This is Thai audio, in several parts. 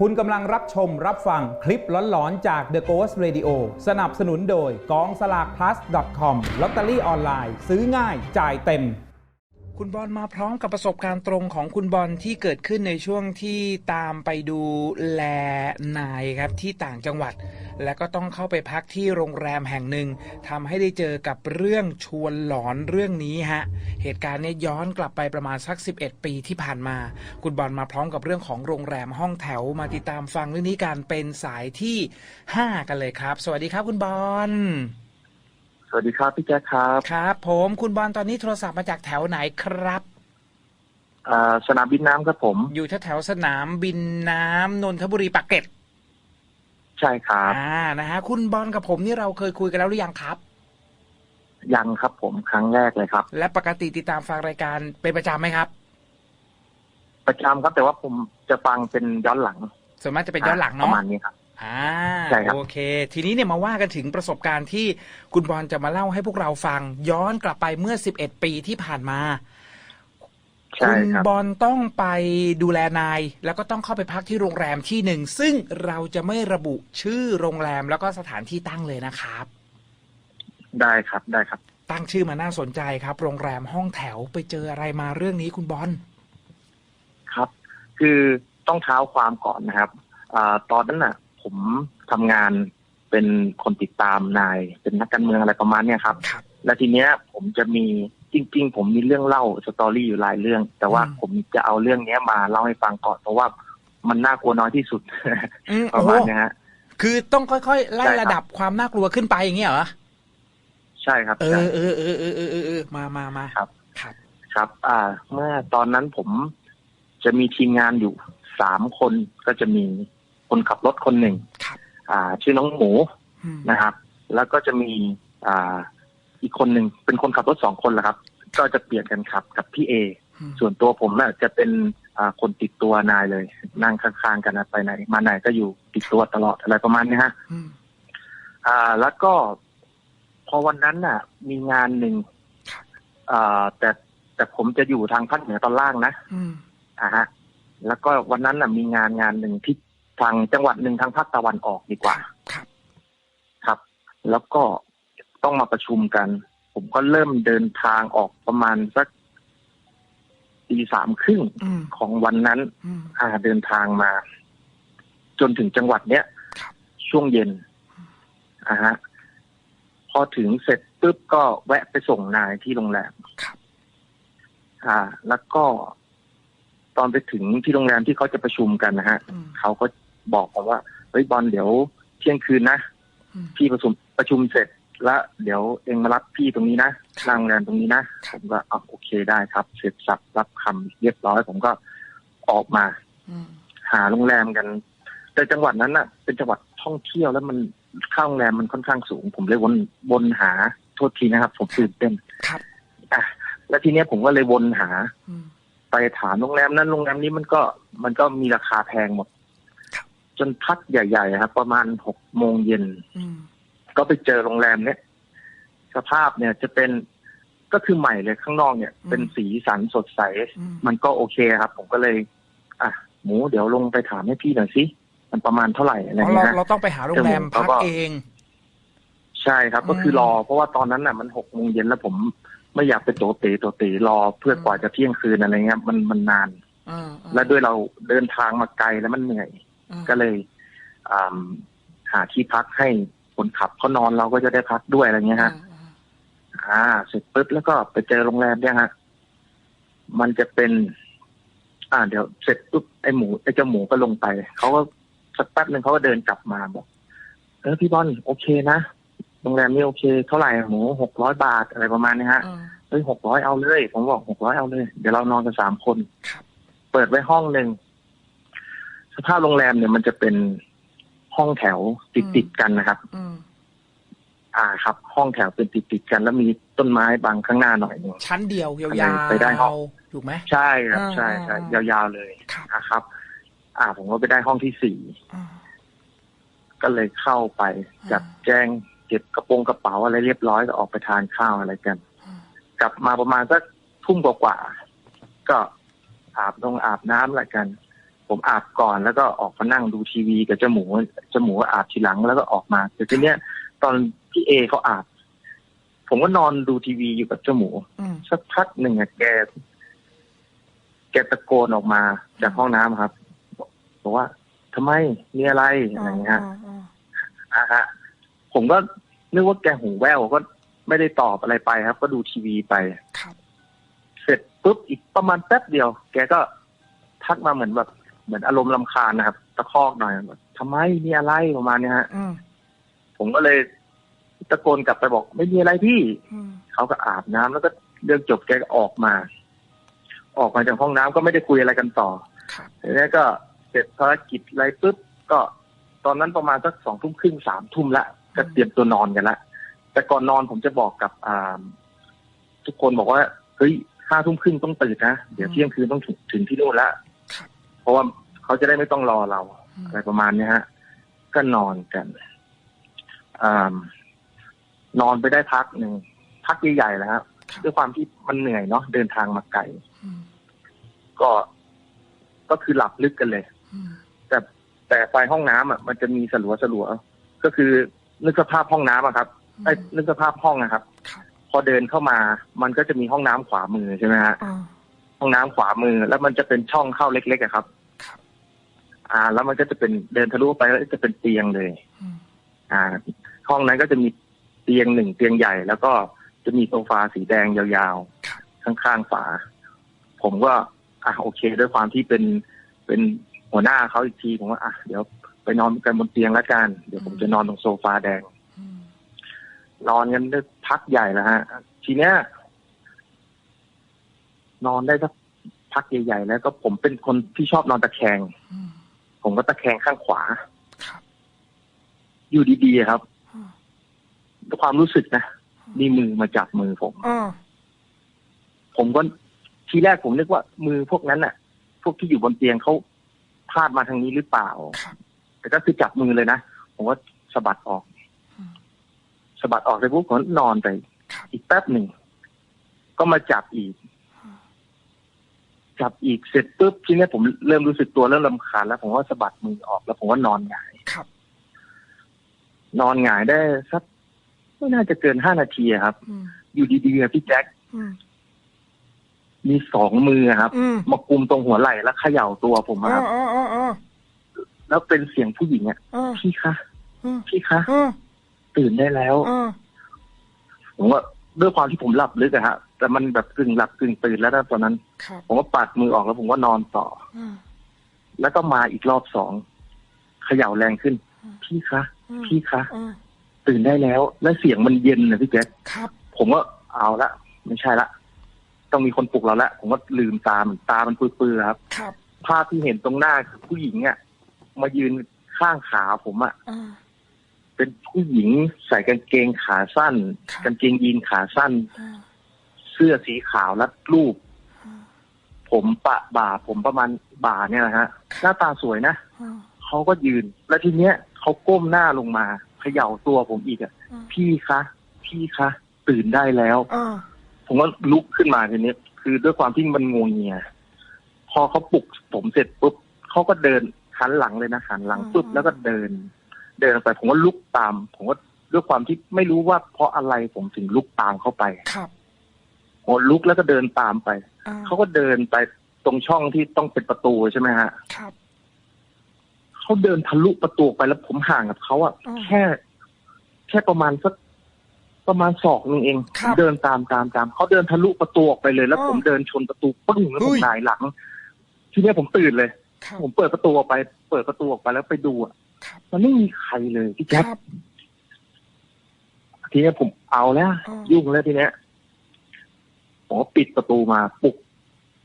คุณกำลังรับชมรับฟังคลิปหลอนๆ จาก The Ghost Radio สนับสนุนโดยกองสลาก plus com ลอตเตอรี่ออนไลน์ ซื้อง่ายจ่ายเต็ม คุณบอลมาพร้อมกับประสบการณ์ตรงของคุณบอลที่เกิดขึ้นในช่วงที่ตามไปดูแลนายครับที่ต่างจังหวัด และก็ต้องเข้าไปพักที่โรงแรมแห่งหนึ่งทำให้ได้เจอกับเรื่องชวนหลอนเรื่องนี้ฮะ เหตุการณ์นี้ย้อนกลับไปประมาณสัก 11 ปีที่ผ่านมา คุณบอลมาพร้อมกับเรื่องของโรงแรมห้องแถวมาติดตามฟังเรื่องนี้การเป็นสายที่ 5 กันเลยครับ สวัสดีครับคุณบอล สวัสดีครับพี่แจ๊คครับ ครับ ผมคุณบอลตอนนี้โทรศัพท์มาจากแถวไหนครับอ่าสนามบินน้ำครับผม อยู่แถวๆสนามบินน้ำนนทบุรีปากเกร็ดใช่ครับ อ่านะฮะคุณบอลกับผมนี่เราเคยคุยกันแล้วหรือยังครับ ยังครับผมครั้งแรกเลยครับ และปกติติดตามฟังรายการเป็นประจำไหมครับ ประจำครับแต่ว่าผมจะฟังเป็นย้อนหลังส่วนมากจะเป็นย้อนหลังปเนาะระมาณนี้ครับ อ่าใช่ครับ โอเค ทีนี้เนี่ยมาว่ากันถึงประสบการณ์ที่คุณบอลจะมาเล่าให้พวกเราฟัง ย้อนกลับไปเมื่อ 11 ปีที่ผ่านมา ใช่คุณครับ บอลต้องไปดูแลนาย แล้วก็ต้องเข้าไปพักที่โรงแรมที่หนึ่ง ซึ่งเราจะไม่ระบุชื่อโรงแรมแล้วก็สถานที่ตั้งเลยนะครับ ได้ครับได้ครับ ตั้งชื่อมาน่าสนใจครับ โรงแรมห้องแถวไปเจออะไรมาเรื่องนี้คุณบอลครับ คือต้องเท้าความก่อนนะครับอ่าตอนนั้นน่ะ ผมทำงานเป็นคนติดตามนาย เป็นนักการเมืองอะไรประมาณเนี้ยครับครับและทีเนี้ยผมจะมีจริง ๆ ผมมีเรื่องเล่าสตอรี่อยู่หลายเรื่อง แต่ว่าอืมผมจะเอาเรื่องเนี้ยมาเล่าให้ฟังก่อนเพราะว่ามันน่ากลัวน้อยที่สุดอืมปโอ้ระโหมาณเนี้ยฮะคือต้องค่อยๆไล่ใช่ครับระดับความน่ากลัวขึ้นไปอย่างเงี้ยเหรอใช่ครับเอใช่อเออเออเออเออเออเออมามามาครับ ครับ ครับ อ่า เมื่อตอนนั้นผมจะมีทีมงานอยู่สามคนก็จะมี คนขับรถคนหนึ่งครับอ่าชื่อน้องหมูอืมนะครับ แล้วก็จะมีอ่าอีกคนหนึ่งเป็นคนขับรถสองคนแหละครับ ก็จะเปลี่ยนกันขับกับพี่เออืมส่วนตัวผมน่ะจะเป็นอ่าคนติดตัวนายเลย นั่งข้างๆกันนะไปไหนมาไหนก็อยู่ติดตัวตลอดอะไรประมาณนี้ฮะอืมอ่า แล้วก็ พอวันนั้นน่ะ มีงานหนึ่งครับอ่าแต่แต่ผมจะอยู่ทางภาคเหนือตอนล่างนะอืมอ่าฮะ แล้วก็วันนั้นน่ะมีงานงานหนึ่งที่ ทางจังหวัดหนึ่งทางภาคตะวันออกดีกว่า ครับ ครับ แล้วก็ต้องมาประชุมกัน ผมก็เริ่มเดินทางออกประมาณสักตีสามครึ่งอืมของวันนั้นอืมอ่าเดินทางมา จนถึงจังหวัดเนี้ยครับช่วงเย็นอ่าฮะพอถึงเสร็จปุ๊บก็แวะไปส่งนายที่โรงแรมครับอ่า แล้วก็ตอนไปถึงที่โรงแรมที่เขาจะประชุมกันนะฮะอืม เขาก็บอกผมว่าเฮ้ยบอลเดี๋ยวเที่ยงคืนนะอืมพี่ประชุมประชุมเสร็จแล้วเดี๋ยวเองมารับพี่ตรงนี้นะครับทางโรงแรมตรงนี้นะคผรับมก็อะโอเคได้ครับ เสร็จสับรับคำเรียบร้อย ผมก็ออกมาอืมหาโรงแรมกัน แต่จังหวัดนั้นน่ะ เป็นจังหวัดท่องเที่ยวแล้วมันค่าโรงแรมมันค่อนข้างสูง ผมเลยวนวนหาโทษทีนะครับ ผมตื่นเต้นครับอะแล้วทีเนี้ยผมก็เลยวนหาอืมไปถามโรงแรมนั้นโรงแรมนี้มันก็มันก็มีราคาแพงหมดครับจ นพักใหญ่ๆครับ ประมาณหกโมงเย็นอืมก็ไปเจอโรงแรมเนี้ยสภาพเนี่ยจะเป็นก็คือใหม่เลยข้างนอกเนี่ย เป็นสีสันสดใสอืมมันก็โอเคครับ ผมก็เลย อะหมูเดี๋ยวลงไปถามให้พี่หน่อยสิมันประมาณเท่าไหร่อะไรอ๋อเงี้เรายเราฮะต้องไปหาโรงแรมเจ้าหมูพักเขาก็เอง ใช่ครับ ก็คือมรอ เพราะว่าตอนนั้นน่ะ มันหกโมงเย็นแล้วผมไม่อยากไปโตเตโตเตรอเพื่อกว่าจะเที่ยงคืนอะไรเงี้ยมันมันนานอ่าอ่าและด้วยเราเดินทางมาไกลแล้วมันเหนื่อยอ่า ก็เลยอ่าหาที่พักให้คนขับเขานอนเราก็จะได้พักด้วยอะไรเงี้ยฮะอ่า เสร็จปุ๊บแล้วก็ไปเจอโรงแรมเนี่ยฮะ มันจะเป็น อ่า เดี๋ยวเสร็จปุ๊บไอ้หมูไอ้เจ้าหมูก็ลงไปเขาก็สักแป๊บหนึ่งเขาก็เดินกลับมาบอกเออพี่บอลโอเคนะโรงแรมนี่โอเค เท่าไหร่อะหมูหกร้อยบาทอะไรประมาณนี้ฮะอ่าเฮ้ยหกร้อยเอาเลย ผมบอกหกร้อยเอาเลย เดี๋ยวเรานอนกันสามคนครับเปิดไว้ห้องหนึ่ง สภาพโรงแรมเนี่ยมันจะเป็นห้องแถวติดติดๆกันนะครับ อืมอ่าครับ ห้องแถวเป็นติดติดๆกัน แล้วมีต้นไม้บังข้างหน้าหน่อยหนึงชั้นเดียวยาอะไรวไปได้ห้องๆถูกไหมใช่ครับอ่าใช่ใช่อ่ายาวๆเลยครับนะครับ อ่า ผมก็ไปได้ห้องที่สี่อ่าก็เลยเข้าไปอ่าจัดแจงเก็บกระโปรงกระเป๋าอะไรเรียบร้อยก็ออกไปทานข้าวอะไรกันอ่ากลับมาประมาณสักทุ่มกว่าๆก็อาบลงอาบน้ำอะไรกัน ผผมอาบก่อนแล้วก็ออกมานั่งดูทีวีกับเจ้าหมูเจ้าหมูก็อาบทีหลังแล้วก็ออกมาแต่ทีเนี้ย ตอนพี่เอเขาอาบ ผมก็นอนดูทีวีอยู่กับเจ้าหมูอืมสักพักหนึ่งอะแก แกตะโกนออกมาจากห้องน้ำครับบอกว่าทำไมมีอะไรอะไรอย่างเงี้ยฮะอ๋ออ่าฮะ ผมก็นึกว่าแกหูแว่วก็ไม่ได้ตอบอะไรไปครับ ก็ดูทีวีไปครับเสร็จปุ๊บอีกประมาณแป๊บเดียว แกก็ทักมาเหมือนแบบ เหมือนอารมณ์ลำคาญนะครับ ตะคอกหน่อยแบบทำไมมีอะไรประมาณเนี้ยฮะอืมผมก็เลยตะโกนกลับไปบอกไม่มีอะไรพี่อืมเขาก็อาบน้ำแล้วก็เรื่องจบแกก็ออกมา ออกมาจากห้องน้ำก็ไม่ได้คุยอะไรกันต่อครับทีนี้ก็เสร็จภารกิจอะไรปุ๊บก็ตอนนั้นประมาณสักสองทุ่มครึ่งสามทุ่มละก็เตรียมตัวนอนกันละแต่ก่อนนอนผมจะบอกกับอ่าทุกคนบอกว่าเฮ้ยห้าทุ่มครึ่งต้องตื่นนะเดี๋ยวเที่ยงคืนต้องถึงถึงที่นู่นละครับ เพราะว่าเขาจะได้ไม่ต้องรอเราอืมอะไรประมาณเนี้ยฮะ ก็นอนกันอานอนไปได้พักหนึ่งพักใหญ่ๆแล้วครับครับด้วยความที่มันเหนื่อยเนาะเดินทางมาไกลอืมก็ก็คือหลับลึกกันเลยอืมแต่แต่ไฟห้องน้ำอะมันจะมีสลัวสลัวๆก็คือนึกสภาพห้องน้ำอะครับไอ้ยนึกสภาพห้องนะครับครับ พอเดินเข้ามา มันก็จะมีห้องน้ำขวามือใช่ไหมฮะอ่า ห้องน้ำขวามือ แล้วมันจะเป็นช่องเข้าเล็กๆอะครับครับ อ่า แล้วมันก็จะเป็นเดินทะลุไปแล้วจะเป็นเตียงเลยอืมอ่า ห้องนั้นก็จะมีเตียงหนึ่งเตียงใหญ่ แล้วก็จะมีโซฟาสีแดงยาวครับๆข้างๆฝา ผมก็ อะโอเค ด้วยความที่เป็นเป็นหัวหน้าเขาอีกทีผมว่าอะเดี๋ยวไปนอนกันบนเตียงแล้วกันเดี๋ยวผมจะนอนตรงโซฟาแดงอืมนอนกันได้พักใหญ่แล้วฮะ ทีเนี้ย นอนได้สักพักใหญ่ๆแล้วก็ผมเป็นคนที่ชอบนอนตะแคงอืมผมก็ตะแคงข้างขวาครับอยู่ดีๆครับอืมด้วยความรู้สึกนะมีมือมาจับมือผมอ่าผมก็ทีแรกผมนึกว่ามือพวกนั้นน่ะ พวกที่อยู่บนเตียงเขาพาดมาทางนี้หรือเปล่าครับแต่ก็คือจับมือเลยนะ ผมก็สะบัดออกอืมสะบัดออกไปปุ๊บผมก็นอนไปครับอีกแป๊บหนึ่งก็มาจับอีก จับอีกเสร็จปุ๊บทีเนี้ยผมเริ่มรู้สึกตัวเริ่มลำคาญแล้วผมก็สะบัดมือออกแล้วผมก็นอนหงายครับ นอนหงายได้สักไม่น่าจะเกินห้านาทีอะครับอืมอยู่ดีๆอะพี่แจ็คอืมมีสองมือครับอืมมากุมตรงหัวไหล่แล้วเขย่าตัวผมอะอ่าครับอ่าอ่าอ่าแล้วเป็นเสียงผู้หญิงอะอ่าพี่คะอืมพี่คะอ่าตื่นได้แล้วอ่าผมว่าด้วยความที่ผมหลับลึกอะฮะ แต่มันแบบกึ่งหลับกึ่งตื่นแล้วนะตอนนั้นครับผมก็ปัดมือออกแล้วผมก็นอนต่ออ่าแล้วก็มาอีกรอบสองเขย่าแรงขึ้นอืมพี่คะอืมพี่คะอ่าตื่นได้แล้ว แล้วเสียงมันเย็นนะพี่แจ๊คครับผมก็เอาละไม่ใช่ละ ต้องมีคนปลุกเราละผมก็ลืมตามนตามันปื้อๆครับครับ ภาพที่เห็นตรงหน้าคือผู้หญิงอะมายืนข้างขาผมอะอ่าเป็นผู้หญิงใส่กางเกงขาสั้นครับกางเกงยีนขาสั้นอ่าเสื้อสีขาวรัดรูปอ่าผมปะบ่า ผมประมาณบ่าเนี่ยนะฮะ หน้าตาสวยนะอ่าเขาก็ยืน แล้วทีเนี้ยเขาก้มหน้าลงมาเขย่าตัวผมอีกอะอ่าพี่คะพี่คะตื่นได้แล้วอ่าผมก็ลุกขึ้นมาทีนี้คือด้วยความที่มันงวงเงียพอเขาปลุกผมเสร็จปุ๊บเขาก็เดินหันหลังเลยนะหันหลังปุ๊บแล้วก็เดิน เดินไปผมก็ลุกตาม ผมก็ด้วยความที่ไม่รู้ว่าเพราะอะไรผมถึงลุกตามเข้าไปครับ ผมลุกแล้วก็เดินตามไปอ่าเขาก็เดินไปตรงช่องที่ต้องเป็นประตูใช่ไหมฮะ ครับ เขาเดินทะลุประตูไปแล้วผมห่างกับเขาอะอืมแค่ แค่ประมาณสักประมาณศอกหนึงเองครับเดินตามตามตามเขาเดินทะลุประตูออกไปเลย แล้วอืมผมเดินชนประตูปึ้งแล้วผเฮ้มยหงายหลัง ทีเนี้ยผมตื่นเลยครับผมเปิดประตูออกไป เปิดประตูออกไปแล้วไปดูอะครับมันไม่มีใครเลยพี่คแจ๊ครับทีเนี้ยผมเอาแล้วอืมยุ่งแล้วทีเนี้ย ผมก็ปิดประตูมาปลุก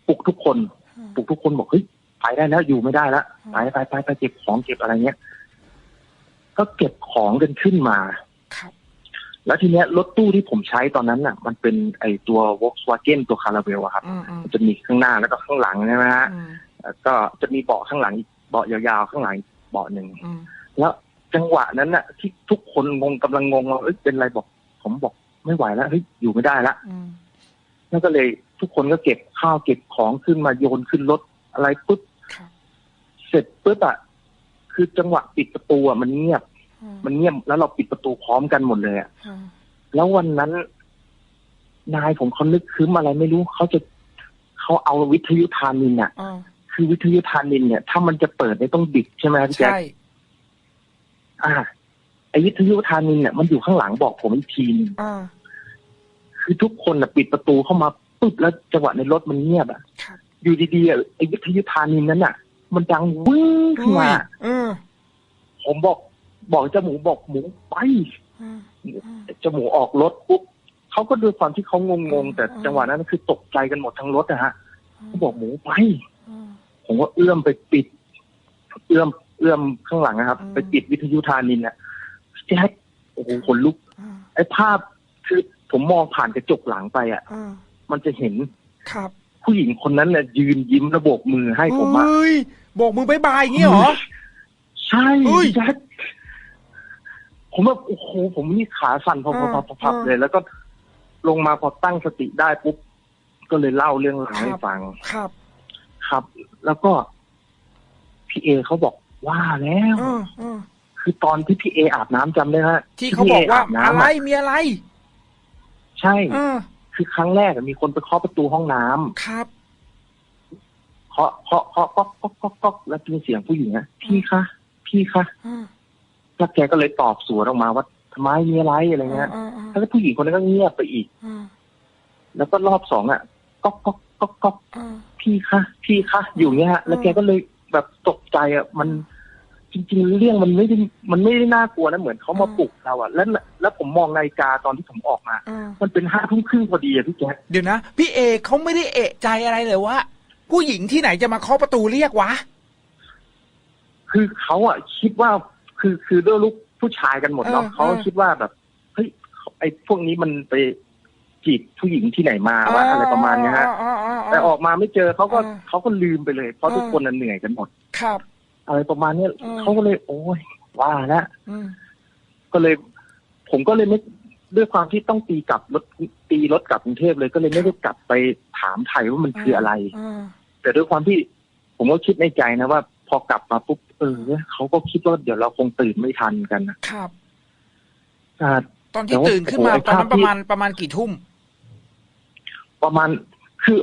ปลุกทุกคนอืมปลุกทุกคนบอกเฮ้ยไปได้แล้วอยู่ไม่ได้แล้วอืมไปไปไปไปเก็บของเก็บอะไรเงี้ยก็เก็บของกันขึ้นมาครับแล้วทีเนี้ยรถตู้ที่ผมใช้ตอนนั้นน่ะ มันเป็นไอตัว Volkswagen ตัวคาราเวลอะครับอืมอืมมันจะมีข้างหน้าแล้วก็ข้างหลังใช่ไหมฮะอืมแล้วก็จะมีเบาะข้างหลังอีกเบาะยาวๆข้างหลังอีกเบาะหนึ่งอืมแล้วจังหวะนั้นน่ะ ที่ทุกคนงงกำลังงงว่าเอ้ยเป็นไรบอก ผมบอกไม่ไหวแล้วเฮ้ยอยู่ไม่ได้ละอืม นั่นก็เลยทุกคนก็เก็บข้าวเก็บของขึ้นมาโยนขึ้นรถอะไรปุ๊บครับเสร็จปุ๊บอะคือจังหวะปิดประตูอะมันเงียบ มันเงียบแล้วเราปิดประตูพร้อมกันหมดเลยอะแล้ววันนั้น นายผมเขานึกคืมอะไรไม่รู้เขาจะเขาเอาวิทยุทานินอะคือวิทยุทานินเนี่ย ถ้ามันจะเปิดเนี่ยต้องดิดใช่ไหมพี่แจ๊คใช่อ่าไอวิทยุทานินเนี่ยมันอยู่ข้างหลังบอกผมอีกทีนึงอ่า คือทุกคนอะปิดประตูเข้ามาปุ๊บแล้วจังหวะในรถมันเงียบอะครับอยู่ดีๆอะไอวิทยุทานินนั้นอะมันดังวึ้งขึ้นมาเออผมบอกบอกเจ้าหมูบอกหมูไปอืมเจ้าหมูออกรถปุ๊บเขาก็ด้วยความที่เขางงๆแต่อืมจังหวะนั้นคือตกใจกันหมดทั้งรถนะฮะเขาบอกหมูไปอืมผมก็เอื้อมไปปิด เอื้อมเอื้อมข้างหลังนะครับอืมไปปิดวิทยุทานินอะแจ๊คโอ้โหขนลุกอืมไอ้ภาพคือ ผมมองผ่านกระจกหลังไปอะอืมมันจะเห็นครับ ผู้หญิงคนนั้นเนี่ยยืนยิ้มระโบกมือให้ผมอะเฮ้ยโบอกมือบายบายอย่างงี้เหรอ ใช่เฮ้ยแจ๊คผมแบบโอ้โหผมนี่ขาสั่นพับอ่าพับพับพับอ่าเลย แล้วก็ลงมาพอตั้งสติได้ปุ๊บก็เลยเล่าเรื่องราวให้ครับฟังครับ ครับ แล้วก็พี่เอเขาบอกว่าแล้วเออเออคือตอนที่พี่เออาบน้ำจำได้ฮะที่เขาบอกว่าพี่เน้อะไรำมีอะไร ใช่เออคือครั้งแรกอะมีคนไปเคาะประตูห้องน้ำครับเคาะเคาะเคาะก๊อกก๊อกก๊อกก๊อกแล้วเป็นเสียงผู้หญิงอะพี่คะพี่คะอืมแล้วแกก็เลยตอบสวนออกมาว่าทำไมมีอะไรอะไรเงี้ยอืมอืมแล้วผู้หญิงคนนั้นก็เงียบไปอีกอืมแล้วก็รอบสองอะก๊อกก๊อกก๊อกก๊อกอืมพี่คะพี่คะอยู่เงี้ยฮะ แล้วแกก็เลยแบบตกใจอะมัน จริง ๆ เรื่องมันไม่ได้มันไม่ได้น่ากลัวนะเหมือนเขามาปลุกเราอะแล้วแล้วผมมองนาฬิกาตอนที่ผมออกมาอืมมันเป็นห้าทุ่มครึ่งพอดีอะพี่แจ๊คเดี๋ยวนะ พี่เอเขาไม่ได้เอะใจอะไรเลยว่า ผู้หญิงที่ไหนจะมาเคาะประตูเรียกวะ คือเขาอะคิดว่าคือคือด้วยลูกผู้ชายกันหมดเนาะเออเขาก็คิดว่าแบบเฮ้ยไอ้พวกนี้มันไปจีบผู้หญิงที่ไหนมาว่าอะไรประมาณเนี้ยฮะอ๋ออ๋ออ๋อแต่ออกมาไม่เจอเขาก็อ่าเขาก็ลืมไปเลย เพราะอ่าทุกคนน่ะเหนื่อยกันหมดครับ อะไรประมาณเนี้ยอืมเขาก็เลย โอ้ยว่าแล้วอืมก็เลย ผมก็เลยไม่ด้วยความที่ต้องตีกลับรถตีรถกลับกรุงเทพเลยก็เลยไม่ได้กลับไปถามไทยว่ามันคืออะไรอืมแต่ด้วยความที่ผมก็คิดในใจนะว่า พอกลับมาปุ๊บเออเขาก็คิดว่าเดี๋ยวเราคงตื่นไม่ทันกันนะครับอ่าตอนที่แต่ว่าตื่นขึ้นมาโอ้โหตอนนั้นภาพปที่ระมาณประมาณกี่ทุ่ม ประมาณคือ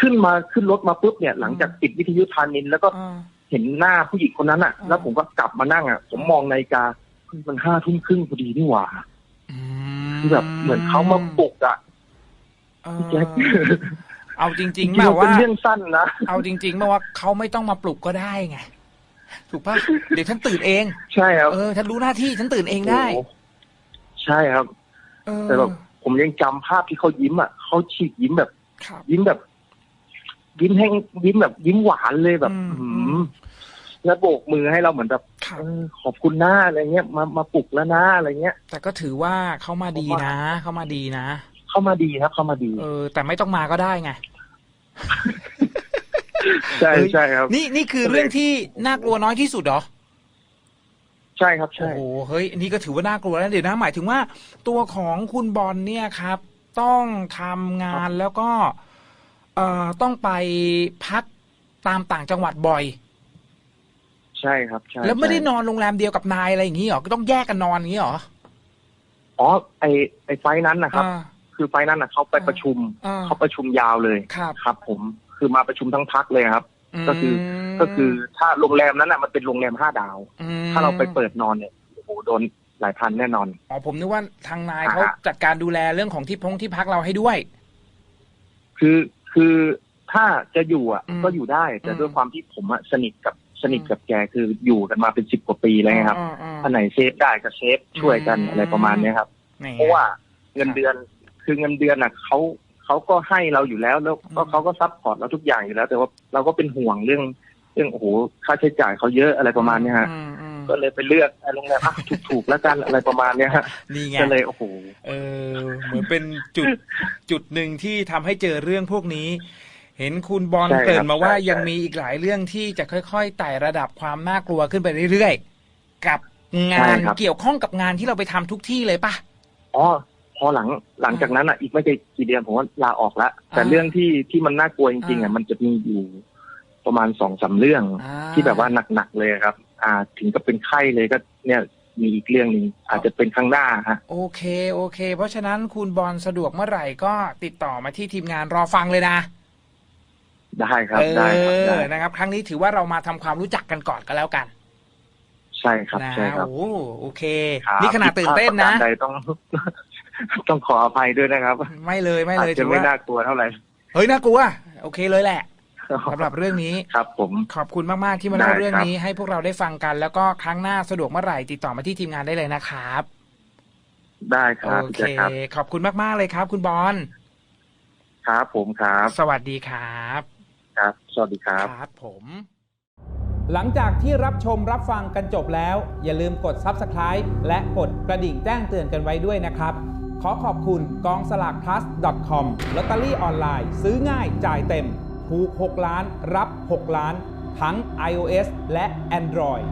ขึ้นมาขึ้นรถมาปุ๊บเนี่ย หลังจากปิดวิทยุทานิน แล้วก็อ่า เห็นหน้าผู้หญิงคนนั้นอะอ่าแล้วผมก็กลับมานั่งอะ ผมมองนาฬิกาเฮ้ยมันห้าทุ่มครึ่งพอดีนี่หว่าอืคือแบบเหมือนเขามาปลุกอะเอพี่แจ๊คอเอาจริงจริงๆๆแบมันบเป็ว่านเรื่องสั้นนะเอาจริงๆมาว่าเขาไม่ต้องมาปลุกก็ได้ไงถูกปะเดี๋ยวฉันตื่นเอง ใช่ครับเออฉันรู้หน้าที่ฉันตื่นเองได้โอ้โหใช่ครับเออแต่แบบผมยังจำภาพที่เขายิ้มอะเขาฉีกยิ้มแบบครับยิ้มแบบ ยิ้มแห้งยิ้มแบบยิ้มหวานเลยแบบ อืมอื้อหือแล้วโบกมือให้เราเหมือนแบบครับเออขอบคุณหน้าอะไรเงี้ยมามาปลุกแล้วนะอะไรเงี้ย แต่ก็ถือว่าเขามาดีนะเขามาดีนะเข้ามาดีครับเข้ามาดี เออ แต่ไม่ต้องมาก็ได้ไงใช่เอ้ยใช่ครับ นี่นี่คือเรื่องที่น่ากลัวน้อยที่สุดเหรอใช่ครับโอ้ใช่โหเฮ้ยอันนี้ก็ถือว่าน่ากลัวแล้วเดี๋ยวนะหมายถึงว่า ตัวของคุณบอลเนี่ยครับ ต้องทำงานแล้วก็ เอ่อต้องไปพักตามต่างจังหวัดบ่อย ใช่ครับใช่แล้วไม่ได้ใช่นอนโรงแรมเดียวกับนายอะไรอย่างนี้เหรอก็ต้องแยกกันนอนอย่างนี้เหรออ๋อไอไอไฟล์นั้นนะครับ อ่า คือไฟล์นั้นนะเขาไปอ่า ประชุมอ่าเขาประชุมยาวเลยครับครับ ผมคือมาประชุมทั้งพักเลยครับ ก็คือ มก็คือถ้าโรงแรมนั้นอะมันเป็นโรงแรมห้าดาว มถ้าเราไปเปิดนอนเนี่ยโอ้โหโดนหลายพันแน่นอน อ๋อผมนึกว่าทางนายอ่า เขาจัดการดูแลเรื่องของที่พงที่พักเราให้ด้วย คือ คือถ้าจะอยู่อะอืมก็อยู่ได้ แต่อืมด้วยความที่ผมอะสนิทกับสนิทกับแกคืออยู่กันมาเป็นสิบกว่าปีแล้วไงครับอ่าอ่าอันไหนเซฟได้ก็เซฟช่วยกันอืมอะไรประมาณเนี้ยครับนี่เพราะว่าเงินเดือนคือเงินเดือนอะเขาเขาก็ให้เราอยู่แล้ว แล้วก็เขาก็ซัพพอร์ตเราทุกอย่างอยู่แล้ว แต่ว่าเราก็เป็นห่วงเรื่อง เรื่องโอ้โหค่าใช้จ่ายเขาเยอะอะไรประมาณเนี้ยฮะอืมอืม ก็เลยไปเลือกไอ้โรงแรมอะถูกๆแล้วกันอะไรประมาณเนี้ยฮะนี่ไงก็เลยโอ้โหเออ เหมือนเป็นจุดจุดหนึ่งที่ทำให้เจอเรื่องพวกนี้ เห็นคุณบอลใช่ครับเกรินมาว่าใช่ยังมีอีกหลายเรื่องที่จะค่อยๆไต่ระดับความน่ากลัวขึ้นไปเรื่อยๆ กับงานเกี่ยวข้องกับงานที่เราไปทำทุกที่เลยปะอ๋อพอหลังหลังจากนั้นอะอีกไม่กี่เดือนผมว่าลาออกแล้วแต่อ่าเรื่องที่ที่มันน่ากลัวจริงๆอะอ่ามัมันจะมีอยู่ตประมาณสองสามเรื่องอ่าที่แบบว่าหนักๆเลยครับ อ่า ถึงกับเป็นไข้เลยก็เนี่ยมีอีกเรื่องหนึ่งอาจจะเป็นข้างหน้าฮะโอเคโอเค เพราะฉะนั้นคุณบอลสะดวกเมื่อไหร่ก็ติดต่อมาที่ทีมงานรอฟังเลยนะ ได้ครับเอได้ครับได้อนะครับ ครั้งนี้ถือว่าเรามาทำความรู้จักกันก่อนก็แล้วกันใช่ครับนะใช่ครับโอ้โอเค ครับนี่ขนาดตื่นเต้นนะ ผิดพลาดประการใดต้อง ต้องขออภัยด้วยนะครับไม่เลยไม่อาเลจยจะถือไม่ว่าน่ากลัวเท่าไหร่ เฮ้ยน่ากลัวโอเคเลยแหละ สำหรับเรื่องนี้ครับผมขอบคุณมากๆที่มาเล่าได้ครับเรื่องนี้ให้พวกเราได้ฟังกัน แล้วก็ครั้งหน้าสะดวกเมื่อไหร่ติดต่อมาที่ทีมงานได้เลยนะครับ ได้ครับโอพี่เคแจ๊คครับขอบคุณมากๆเลยครับ คุณบอลครับผมครับ สวัสดีครับ ครับ สวัสดีครับครับผม หลังจากที่รับชมรับฟังกันจบแล้ว อย่าลืมกด Subscribe และกดกระดิ่งแจ้งเตือนกันไว้ด้วยนะครับ ขอขอบคุณกองสลาก plus com ลอตเตอรี่ออนไลน์ ซื้อง่ายจ่ายเต็ม ถูก 6 ล้าน รับ 6 ล้าน ทั้ง iOS และ Android